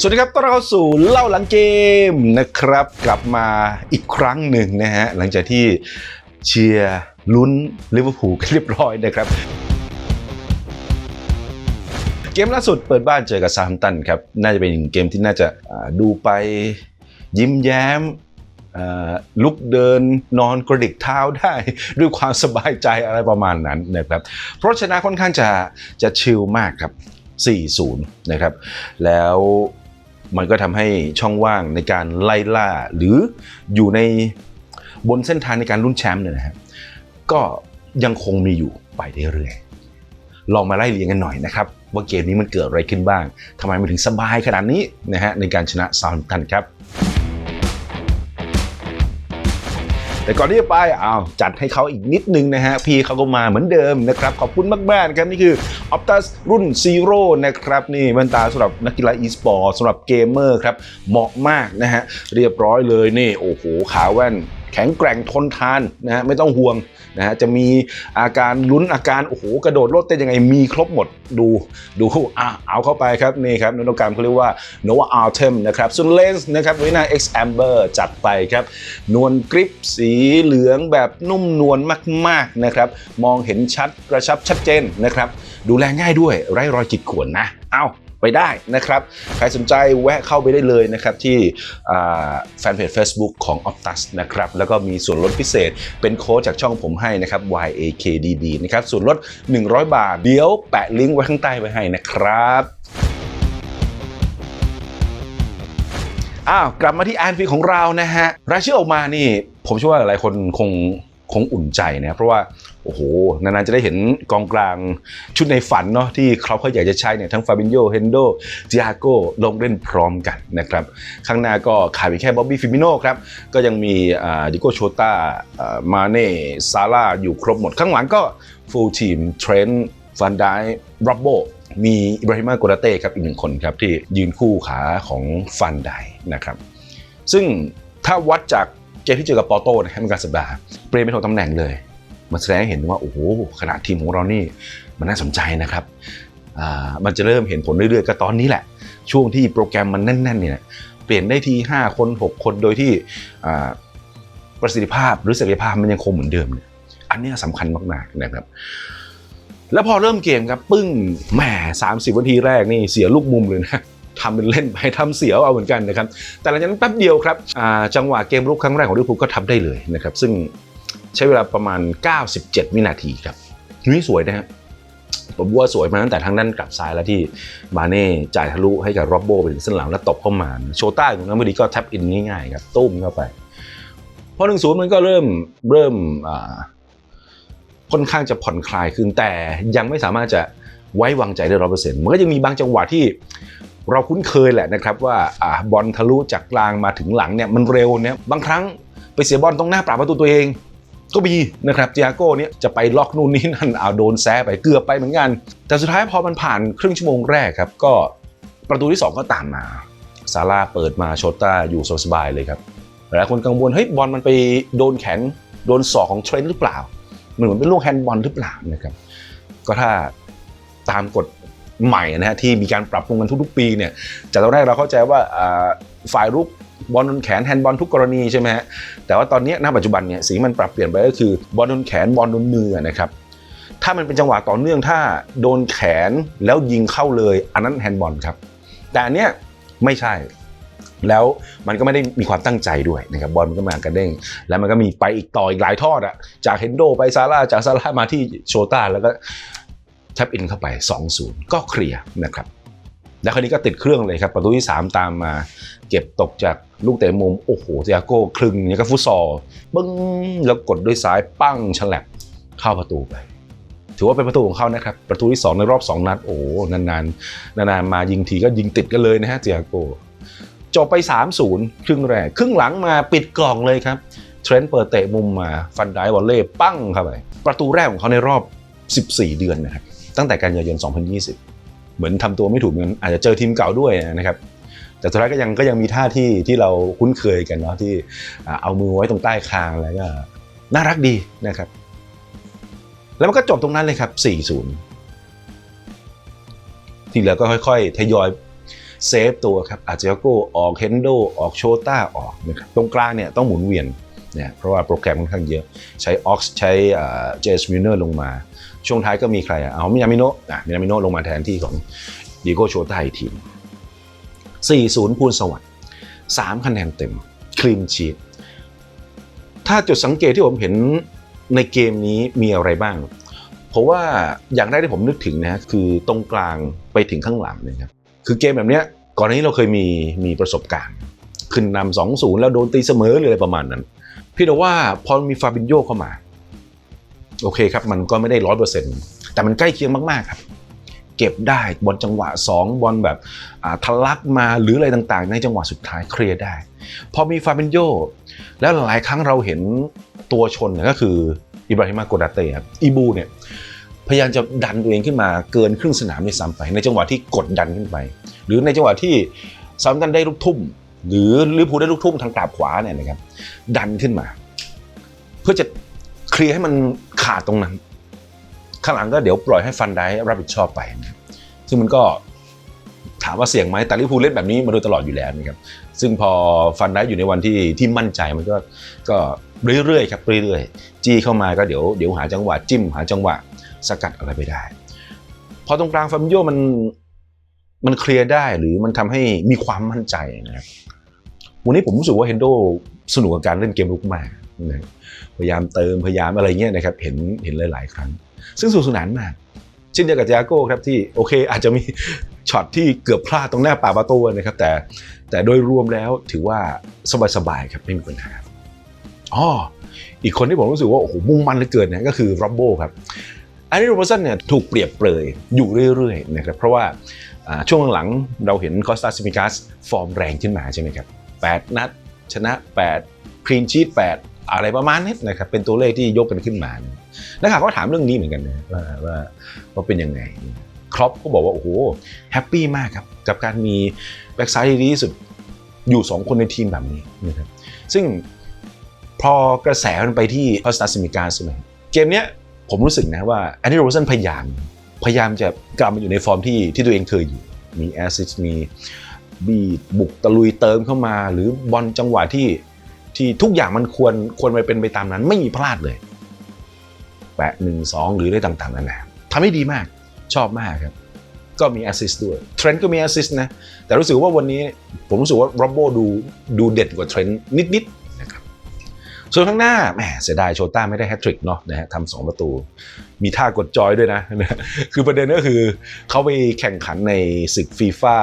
สวัสดีครับต้อนรับเข้าสู่เล่าหลังเกมนะครับ กลับมาอีกครั้งหนึ่งนะฮะหลังจากที่เชียร์ลุ้นลิเวอร์พูลกันเรียบร้อยนะครับ เกมล่าสุดเปิดบ้านเจอกับซาฮัมตันครับ น่าจะเป็นเกมที่น่าจะดูไปยิ้มแย้มลุกเดินนอนกระดิกเท้าได้ ด้วยความสบายใจอะไรประมาณนั้นนะครับ เพราะชนะค่อนข้างจะจะชิลมากครับ 4-0 นะครับ แล้ว มันก็ทำให้ช่องว่างในการไล่ล่า หรืออยู่ในบนเส้นทางในการลุ้นแชมป์เนี่ยนะฮะก็ยังคงมีอยู่ไปเรื่อยๆลองมาไล่เรียงกันหน่อยนะครับ ว่าเกมนี้มันเกิดอะไรขึ้นบ้างทำไมมันถึงสบายขนาดนี้นะฮะในการชนะซาวน์ตันครับ แต่ก่อนที่จะไปอ้าวจัดให้เขาอีกนิดนึงนะฮะ พี่เขาก็มาเหมือนเดิมนะครับ ขอบคุณมากๆากครับนี่คือ Optus รุ่น Zero นะครับ นี่แว่นตาสำหรับนักกีฬา e-sport สำหรับเกมเมอร์ครับ เหมาะมากนะฮะ เรียบร้อยเลยนี่ โอ้โหขาแว่น แข็งแกร่งทนทานนะฮะไม่ต้องห่วงนะฮะจะมีอาการลุ้นอาการโอ้โหกระโดดโลดเต้นยังไงมีครบหมดดูดูอะเอาเข้าไปครับนี่ครับนวัตกรรมเขาเรียกว่า Nova Ultim นะครับส่วนเลนส์นะครับวินา X Amber จัดไปครับ นวลกริปสีเหลืองแบบนุ่มนวลมากๆนะครับมองเห็นชัดกระชับชัดเจนนะครับดูแลง่ายด้วยไร้รอยขีดข่วนนะ เอา ไปได้นะครับ ใครสนใจแวะเข้าไปได้เลยนะครับที่แฟนเพจ Facebook ของ Optus นะครับ แล้วก็มีส่วนลดพิเศษเป็นโค้ดจากช่องผมให้นะครับ YAKDD นะครับ ส่วนลด 100 บาท เดี๋ยวแปะลิงก์ไว้ข้างใต้ไว้ให้นะครับอ้าวกลับมาที่แอนฟีของเรานะฮะรายชื่อออกมานี่ ผมเชื่อว่าหลายคนคง คงอุ่นใจนะเพราะว่าโอ้โหนานๆจะได้เห็นกองกลางชุดในฝันเนาะที่เขาเขาอยากจะใช้เนี่ยทั้งฟาบินโยเฮนโดจิอาโกลงเล่นพร้อมกันนะครับข้างหน้าก็ขาดไปแค่บ๊อบบี้ฟิมิโน่ครับก็ยังมีดิโกโชตามาเน่ซาร่าอยู่ครบหมด ข้างหลังก็ฟูลทีมเทรนต์ฟันไดรับโบมีอิบราฮิมาโกราเต้ครับอีกหนึ่งคนครับที่ยืนคู่ขาของฟันไดนะครับซึ่งถ้าวัดจาก เกมที่เจอกับปอโต้นะครับเมื่อกางสัปดาห์เปรย์เป็นของตำแหน่งเลย มันแสดงให้เห็นว่า โอ้โหขนาดทีมของเรานี่มันน่าสนใจนะครับมันจะเริ่มเห็นผลเรื่อยๆ ก็ตอนนี้แหละ ช่วงที่โปรแกรมมันแน่นๆเนี่ยเปลี่ยนได้ที5คน 6 คนโดยที่ประสิทธิภาพหรือศักยภาพมันยังคงเหมือนเดิมเนี่ยอันนี้ยสำคัญมากๆนะครับ แล้วพอเริ่มเกมครับปึ้งแหมสามสิบนาทีแรกนี่เสียลูกมุมเลยนะ ทำเป็นเล่นไปทำเสียเอาเหมือนกันนะครับ แต่หลังจากนั้นแป๊บเดียวครับจังหวะเกมรุกครั้งแรกของลิเวอร์พูลก็ทำได้เลยนะครับ ซึ่งใช้เวลาประมาณ 97 วินาทีครับนี่สวยนะฮะผมว่าสวยมาตั้งแต่ทางด้านกลับซ้ายแล้วที่มาเน่จ่ายทะลุให้กับโรบโบไปถึงเส้นหลังแล้วตบเข้ามา โชต้าตรงนั้นพอดีก็แท็บอินง่ายๆครับตุ้มเข้าไปพอหนึ่งศูนย์มันก็เริ่มเริ่มค่อนข้างจะผ่อนคลายขึ้นแต่ยังไม่สามารถจะไว้วางใจได้ร้อเปอร์เซ็นต์มันก็ยังมีบางจังหวะที่ เราคุ้นเคยแหละนะครับว่าอบอลทะลุจากกลางมาถึงหลังเนี่ยมันเร็วเนี่ยบางครั้งไปเสียบอลตรงหน้าปราบประตูตัวเอง ก็มีนะครับเจียโก้เนี่ยจะไปล็อกนู่นนี่นั่นเอาโดนแซะไปเกือบไปเหมือนกัน แต่สุดท้ายพอมันผ่านครึ่งชั่วโมงแรกครับก็ประตูที่ 2 ก็ตามมาซาร่าเปิดมาโชต้าอยู่สบายเลยครับหลายคนกังวลเฮ้ยบอลมันไปโดนแขนโดนศอกของเทรนต์หรือเปล่ามันเหมือนเป็นลูกแฮนด์บอลหรือเปล่านะครับก็ถ้าตามกฎ ใหม่นะฮะที่มีการปรับปรุงกันทุกๆปีเนี่ยจากตอนแรกเราเข้าใจว่าฝ่ายรุกบอลโดนแขนแฮนด์บอลทุกกรณีใช่ไหมฮะแต่ว่าตอนนี้ณปัจจุบันเนี่ยสิ่งที่มันปรับเปลี่ยนไปก็คือบอลโดนแขนบอลโดนมือนะครับถ้ามันเป็นจังหวะต่อเนื่องถ้าโดนแขนแล้วยิงเข้าเลย อันนั้นแฮนด์บอลครับ แต่อันเนี้ยไม่ใช่ แล้วมันก็ไม่ได้มีความตั้งใจด้วยนะครับบอลมันก็มากระเด้ง แล้วมันก็มีไปอีกต่ออีกหลายทอดอะจากเฮนโดไปซาร่าจากซาร่ามาที่โชต้าแล้วก็ แทบอินเข้าไป 2-0 ก็เคลียร์นะครับแล้วคราวนี้ก็ติดเครื่องเลยครับประตูที่ 3 ตามมา เก็บตกจากลูกเตะมุม โอ้โหเตียโก้คลึงอย่างกับฟุตซอลปึ้งแล้วกดด้วยซ้ายปั้งฉลับเข้าประตูไป ถือว่าเป็นประตูของเขานะครับ ประตูที่ 2 ในรอบ 2 นัด โอ้โหนานๆนานๆมายิงทีก็ยิงติดกันเลยนะฮะเตียโก้จบไป 3-0 ครึ่งแรก ครึ่งหลังมาปิดกล่องเลยครับเทรนต์เปิดเตะมุมมาฟันไดวอลเล่ปั้งเข้าไปประตูแรกของเขาในรอบ 14 เดือนนะครับ ตั้งแต่กันยายน 2020 เหมือนทำตัวไม่ถูกเหมือนอาจจะเจอทีมเก่าด้วยนะครับ แต่สุดท้ายก็ยังก็ยังมีท่าที่ที่เราคุ้นเคยกันเนาะที่เอามือไว้ตรงใต้คางแล้วก็น่ารักดีนะครับ แล้วมันก็จบตรงนั้นเลยครับ 4-0 ที่เหลือก็ค่อยๆ ทยอยเซฟตัวครับอาจจะโกออกเฮนโดออกโชต้าออกนะครับตรงกลางเนี่ยต้องหมุนเวียนเนี่ยเพราะว่าโปรแกรมค่อนข้างเยอะ ใช้ออกใช้เจสมิเนอร์ลงมา ช่วงท้ายก็มีใครอะเอามินามิโนะอะมินามิโนะลงมาแทนที่ของดิโกโชต้าอีกทีม4-0พูนสวัสดิ์3คะแนนเต็มคลีนชีตถ้าจุดสังเกตที่ผมเห็นในเกมนี้มีอะไรบ้าง เพราะว่าอย่างแรกที่ผมนึกถึงนะคือตรงกลางไปถึงข้างหลังนะครับคือเกมแบบเนี้ยก่อนหน้านี้เราเคยมีมีประสบการณ์ ขึ้นนำสองศูนย์แล้วโดนตีเสมอหรืออะไรประมาณนั้น พี่แต่ว่าพอมีฟาบินโยเข้ามา โอเคครับ มันก็ไม่ได้ร้อยเปอร์เซ็นต์แต่มันใกล้เคียงมากๆครับ เก็บได้บอลจังหวะ 2 บอลแบบทะลักมาหรืออะไรต่างๆ ในจังหวะสุดท้ายเคลียร์ได้ พอมีฟาเบนโยแล้วหลายครั้งเราเห็นตัวชนเนี่ยก็คืออิบราฮิมาโกดาเตครับอีบูเนี่ยพยายามจะดันตัวเองขึ้นมาเกินครึ่งสนามในซ้ำไป ในจังหวะที่กดดันขึ้นไป หรือในจังหวะที่ซาร์ตันได้ลูกทุ่ม หรือลิเวอร์พูลได้ลูกทุ่มทางกราบขวาเนี่ยนะครับดันขึ้นมา เพื่อจะเคลียร์ให้มัน ขาดตรงนั้น ข้างหลังก็เดี๋ยวปล่อยให้ฟันได้รับผิดชอบไป ซึ่งมันก็ถามว่าเสี่ยงไหมแต่ลิพูเล่นแบบนี้มาโดยตลอดอยู่แล้วนะครับ ซึ่งพอฟันได้อยู่ในวันที่ที่มั่นใจมันก็ก็เรื่อยๆครับเรื่อยๆ จี้เข้ามาก็เดี๋ยวเดี๋ยวหาจังหวะจิ้มหาจังหวะสกัดอะไรไปได้ พอตรงกลางฟาบิโยมันมันเคลียร์ได้หรือมันทำให้มีความมั่นใจนะครับวันนี้ผมรู้สึกว่าเฮนโดสนุกกับการเล่นเกมลุกมาก พยายามเติมพยายามอะไรเงี้ยนะครับเห็นเห็นหลาย ๆ ครั้ง ซึ่งสนุกสนานมากเช่นเดียวกับจาโก้ครับที่โอเคอาจจะมีช็อตที่เกือบพลาดตรงหน้าป่ากประตูนะครับแต่แต่โดยรวมแล้วถือว่าสบายๆครับไม่มีปัญหาอ๋ออีกคนที่ผมรู้สึกว่าโอ้โหมุ่งมั่นเหลือเกินนะก็คือโรบโบครับอันนี้โรเบสันเนี่ยถูกเปรียบเปรยอยู่เรื่อยๆนะครับเพราะว่าอ่าช่วงหลังๆเราเห็นคอสตาซิมิกัสฟอร์มแรงขึ้นมาใช่ไหมครับ 8 นัด ชนะ 8 คลีนชีต8 อะไรประมาณนี้นะครับเป็นตัวเลขที่ยกกันขึ้นมานักข่าวก็ถามเรื่องนี้เหมือนกันนะว่าว่าว่าเป็นยังไงครอปก็บอกว่า โอ้โหแฮปปี้มากครับกับการมีแบ็กซ้ายที่ดีที่สุดอยู่ 2 คนในทีมแบบนี้นะครับซึ่งพอกระแสมันไปที่ออสตาซิมิกาใช่ไหมเกมเนี้ยผมรู้สึกนะว่าแอนดี้โรเซนพยายาม พยายามจะกลับมาอยู่ในฟอร์มที่ที่ตัวเองเคยอยู่ มีแอสซิสมีบีดบุกตะลุยเติมเข้ามา หรือบอลจังหวะที่ ที่ทุกอย่างมันควรควรไปเป็นไปตามนั้น ไม่มีพลาดเลยแปะหนึ่งสองหรือได้ต่างๆนานาทำให้ดีมากชอบมากครับ ก็มีแอสซิสต์ด้วยเทรนด์ก็มีแอสซิสต์นะ แต่รู้สึกว่าวันนี้ผมรู้สึกว่าโรบโบดูดูเด็ดกว่าเทรนด์นิดๆนะครับส่วนข้างหน้าแหมเสียดายโชต้าไม่ได้แฮตทริกเนาะนะฮะทำสองประตู มีท่ากดจอยด้วยนะ คือประเด็นก็คือเขาไปแข่งขันในศึกฟีฟ่า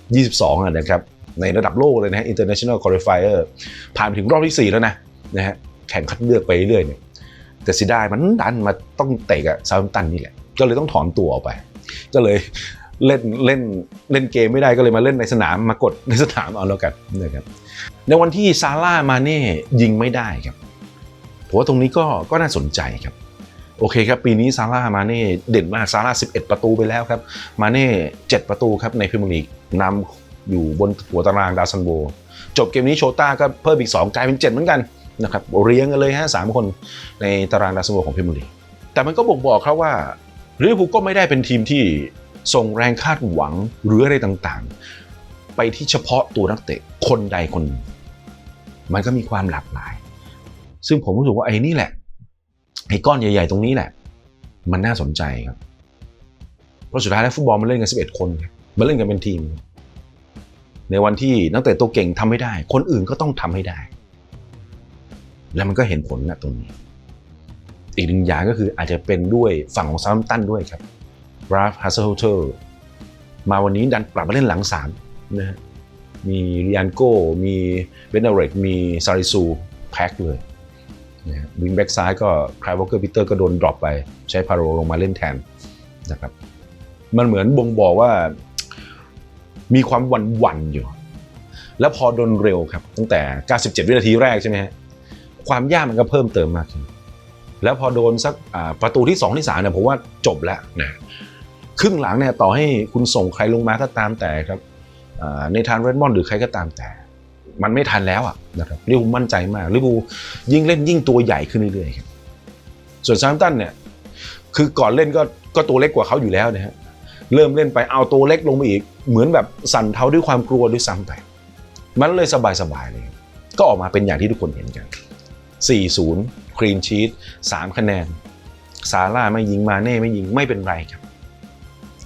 22อะนะครับ ในระดับโลกเลยนะฮะ international qualifier ผ่านไปถึงรอบที่ 4 แล้วนะนะฮะแข่งคัดเลือกไปเรื่อยเนี่ยแต่เสียดายมันดันมาต้องเตะกับซา u ์ตันนี่แหละ ก็เลยต้องถอนตัวออกไป ก็เลยเล่นเล่นเล่นเกมไม่ได้ก็เลยมาเล่นในสนามมากดในสนามเอาแล้วกันนะครับในวันที่ซาร่ามาเน่ยิงไม่ได้ครับผมว่าตรงนี้ก็ก็น่าสนใจครับโอเคครับ ปีนี้ซาร่ามาเน่เด่นมากซาร่า11 ประตูไปแล้วครับ มาเน่7ประตูครับในพรีเมียร์ลีกนำ อยู่บนหัวตารางดาวซันโบจบเกมนี้โชต้าก็เพิ่มอีก 2 กลายเป็น 7 เหมือนกันนะครับเรียงกันเลยฮะสามคนในตารางดาวซันโบของพรีเมียร์ลีแต่มันก็บ่งบอกครับว่าลิเวอร์พูลก็ไม่ได้เป็นทีมที่ส่งแรงคาดหวังหรืออะไรต่างๆ ไปที่เฉพาะตัวนักเตะคนใดคนหนึ่งมันก็มีความหลากหลาย ซึ่งผมรู้สึกว่าไอ้นี่แหละไอ้ก้อนใหญ่ ๆ ตรงนี้แหละ มันน่าสนใจครับ เพราะสุดท้ายแล้วฟุตบอลมันเล่นกัน 11 คน มันเล่นกันเป็นทีม ในวันที่นักเตะตัวเก่งทำไม่ได้ คนอื่นก็ต้องทำให้ได้ แล้วมันก็เห็นผลนะตรงนี้ อีกหนึ่งอย่างก็คืออาจจะเป็นด้วยฝั่งของซาร์ตันด้วยครับราฟฮัสเซลเทอร์มาวันนี้ดันปรับมาเล่นหลังสามนะฮะมีเรียนโก้ มีเบนเนเรตมีซาริซูแพ็คเลยนะวิงแบ็กซ้ายก็คลายวอลเกอร์ปีเตอร์ก็โดนดรอปไปใช้พาโรลงมาเล่นแทนนะครับ มันเหมือนบ่งบอกว่า มีความหวั่นหวั่นๆอยู่ แล้วพอโดนเร็วครับ ตั้งแต่ 97 วินาทีแรกใช่ไหมฮะความยากมันก็เพิ่มเติมมากขึ้นแล้วพอโดนสักประตูที่ 2 ที่3เนี่ยผมว่าจบแล้วนะครึ่งหลังเนี่ยต่อให้คุณส่งใครลงมาก็ตามแต่ครับในทานเรดมอนด์หรือใครก็ตามแต่ มันไม่ทันแล้วอะนะครับลิเวอร์พูลมั่นใจมากลิเวอร์พูลยิ่งเล่นยิ่งตัวใหญ่ขึ้นเรื่อยๆครับส่วนซาร์ตันเนี่ยคือก่อนเล่นก็ก็ตัวเล็กกว่าเขาอยู่แล้วนะฮะเริ่มเล่นไปเอาตัวเล็กลงมาอีก เหมือนแบบสั่นเทาด้วยความกลัวด้วยซ้ำไป มันเลยสบายๆเลย ก็ออกมาเป็นอย่างที่ทุกคนเห็นกัน 4-0 ครีนชีต3 คะแนน ซาร่าไม่ยิงมาเน่ไม่ยิงไม่เป็นไรครับ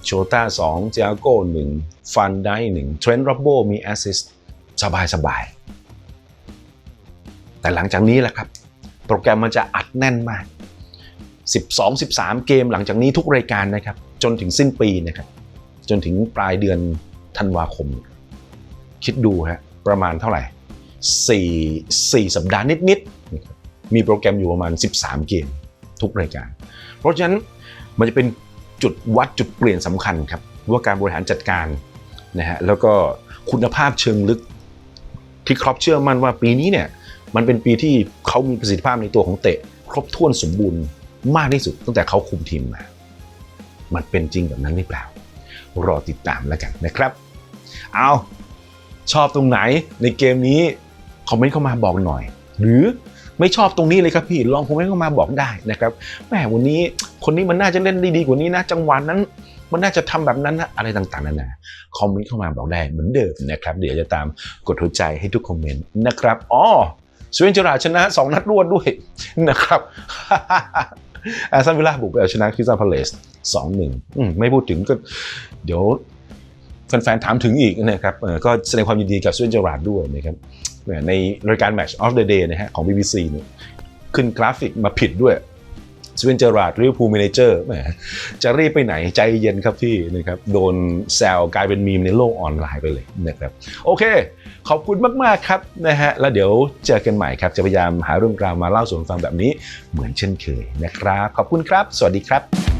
โชต้า2เจอาโก้1ฟันได้1เทรนด์ร็อบโบมีแอสซิสต์สบายสบาย แต่หลังจากนี้แหละครับ โปรแกรมมันจะอัดแน่นมาก 12-13 เกมหลังจากนี้ทุกรายการนะครับ จนถึงสิ้นปีนะครับ จนถึงปลายเดือนธันวาคม คิดดูฮะประมาณเท่าไหร่ 4 4 สัปดาห์นิดๆนะครับมีโปรแกรมอยู่ประมาณ 13 เกมทุกรายการ เพราะฉะนั้นมันจะเป็นจุดวัดจุดเปลี่ยนสำคัญครับ ว่าการบริหารจัดการนะฮะแล้วก็คุณภาพเชิงลึกที่ครอปเชื่อมั่นว่าปีนี้เนี่ยมันเป็นปีที่เขามีประสิทธิภาพในตัวของเตะ ครบถ้วนสมบูรณ์มากที่สุดตั้งแต่เขาคุมทีมมา มันเป็นจริงแบบนั้นหรือเปล่า รอติดตามแล้วกันนะครับ เอาชอบตรงไหนในเกมนี้คอมเมนต์เข้ามาบอกหน่อย หรือไม่ชอบตรงนี้เลยครับพี่ลองคอมเมนต์เข้ามาบอกได้นะครับแหมวันนี้คนนี้มันน่าจะเล่นได้ดีกว่านี้นะจังหวะนั้นมันน่าจะทำแบบนั้นนะอะไรต่างๆนานาคอมเมนต์เข้ามาบอกได้เหมือนเดิมนะครับ เดี๋ยวจะตามกดหัวใจให้ทุกคอมเมนต์นะครับอ๋อสเวนเจอราชนะ 2 นัดรวดด้วยนะครับ แอสตันวิลล่าบุกไปเอาชนะคริสตัลพาเลส2-1อืมไม่พูดถึงก็เดี๋ยวแฟนๆถามถึงอีกนะครับก็แสดงความยินดีกับสเวนเจอราดด้วยนะครับในรายการ Match of the Day นะฮะของ BBC เนี่ยขึ้นกราฟิกมาผิดด้วย สเวนเจอราร์ดลิเวอร์พูลเมนเจอร์แหมจะรีบไปไหนใจเย็นครับพี่นะครับโดนแซวกลายเป็นมีมในโลกออนไลน์ไปเลยนะครับโอเค ขอบคุณมาก ๆ ครับนะฮะแล้วเดี๋ยวเจอกันใหม่ครับ จะพยายามหาเรื่องราวมาเล่าสู่ฟังแบบนี้เหมือนเช่นเคยนะครับ ขอบคุณครับ สวัสดีครับ